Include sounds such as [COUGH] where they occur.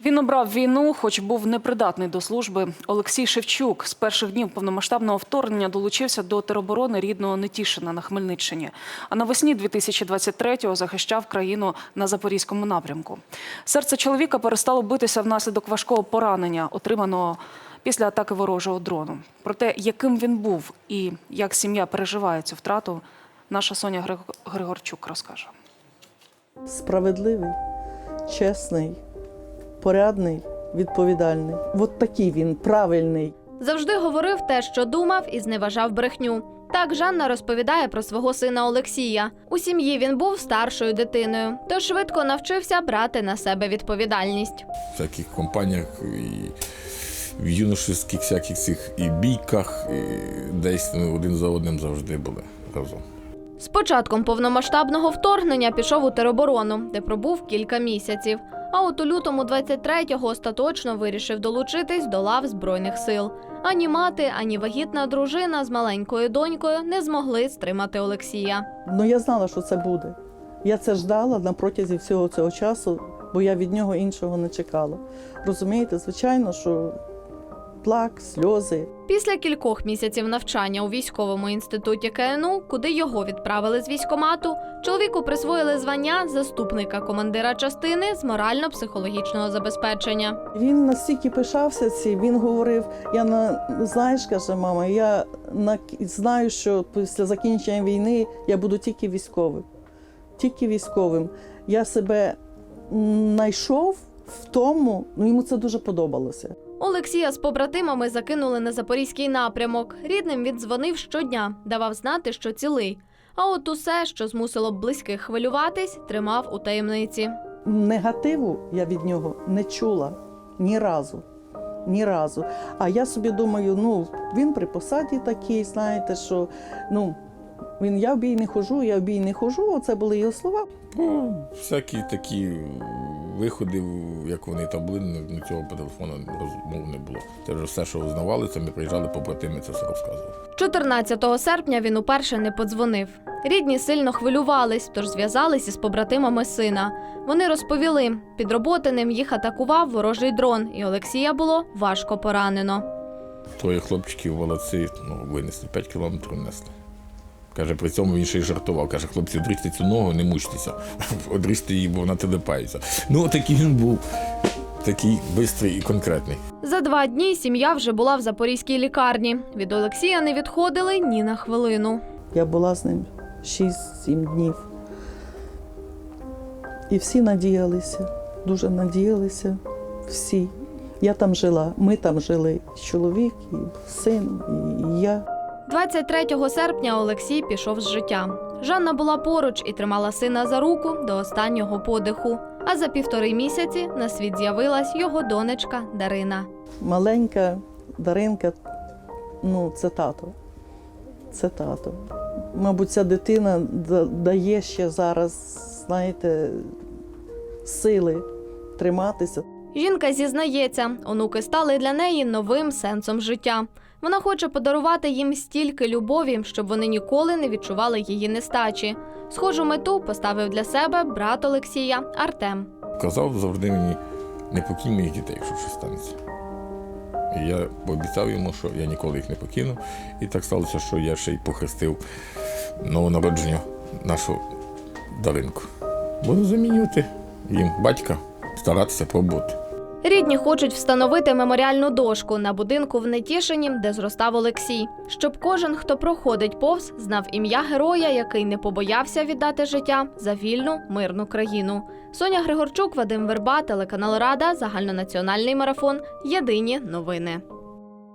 Він обрав війну, хоч був непридатний до служби. Олексій Шевчук з перших днів повномасштабного вторгнення долучився до тероборони рідного Нетішина на Хмельниччині. А навесні 2023-го захищав країну на запорізькому напрямку. Серце чоловіка перестало битися внаслідок важкого поранення, отриманого після атаки ворожого дрону. Про те, яким він був і як сім'я переживає цю втрату, наша Соня Григорчук розкаже. Справедливий, чесний, порядний, відповідальний. От такий він, правильний. Завжди говорив те, що думав, і зневажав брехню. Так Жанна розповідає про свого сина Олексія. У сім'ї він був старшою дитиною, тож швидко навчився брати на себе відповідальність. в всяких компаніях і в юношеських всяких цих і бійках, і десь ну, один за одним завжди були разом. З початком повномасштабного вторгнення пішов у тероборону, де пробув кілька місяців. А от у лютому 23-го остаточно вирішив долучитись до лав збройних сил. Ані мати, ані вагітна дружина з маленькою донькою не змогли стримати Олексія. Ну я знала, що це буде. Я це ждала на протязі всього цього часу, бо я від нього іншого не чекала. Розумієте, звичайно, що плак, сльози. Після кількох місяців навчання у військовому інституті КНУ, куди його відправили з військомату, чоловіку присвоїли звання заступника командира частини з морально-психологічного забезпечення. Він настільки пишався цим, він говорив: я на знаєш, каже мама, я на знаю, що після закінчення війни я буду тільки військовим. Тільки військовим. Я себе знайшов в тому, ну йому це дуже подобалося. Олексія з побратимами закинули на запорізький напрямок. Рідним він дзвонив щодня, давав знати, що цілий. А от усе, що змусило б близьких хвилюватись, тримав у таємниці. Негативу я від нього не чула ні разу. Ні разу. А я собі думаю, ну він при посаді такий, знаєте, що ну він я в бій не хожу, я в бій не хожу. Оце були його слова. Ну, всякі такі виходи, як вони там були, ну, цього по телефону розмов не було. Це вже все, що узнавали, це ми приїжджали побратими, це все розказували. 14 серпня він уперше не подзвонив. Рідні сильно хвилювались, тож зв'язались із побратимами сина. Вони розповіли, під Роботиним їх атакував ворожий дрон, і Олексія було важко поранено. Троє хлопчиків молодці, ну, винесли 5 кілометрів несли. Каже, при цьому він ще й жартував. Каже, хлопці, одріжте цю ногу, не мучтеся. [LAUGHS] Одріжте її, бо вона телепається. Ну, такий він був, такий бистрий і конкретний. За два дні сім'я вже була в запорізькій лікарні. Від Олексія не відходили ні на хвилину. Я була з ним 6-7 днів. І всі надіялися, дуже надіялися. Всі. Я там жила, ми там жили. Чоловік, і син, і я. 23 серпня Олексій пішов з життя. Жанна була поруч і тримала сина за руку до останнього подиху. А за півтори місяці на світ з'явилась його донечка Дарина. Маленька Даринка, ну, це тато. Це тато. Мабуть, ця дитина дає ще зараз, знаєте, сили триматися. Жінка зізнається, онуки стали для неї новим сенсом життя. Вона хоче подарувати їм стільки любові, щоб вони ніколи не відчували її нестачі. Схожу мету поставив для себе брат Олексія Артем. Казав завжди мені, не покинь моїх дітей, якщо щось станеться. І я пообіцяв йому, що я ніколи їх не покину. І так сталося, що я ще й похрестив новонародженню нашу Даринку. Буду замінювати їм батька, старатися пробувати. Рідні хочуть встановити меморіальну дошку на будинку в Нетішині, де зростав Олексій, щоб кожен, хто проходить повз, знав ім'я героя, який не побоявся віддати життя за вільну мирну країну. Соня Григорчук, Вадим Верба, телеканал Рада, загальнонаціональний марафон. Єдині новини.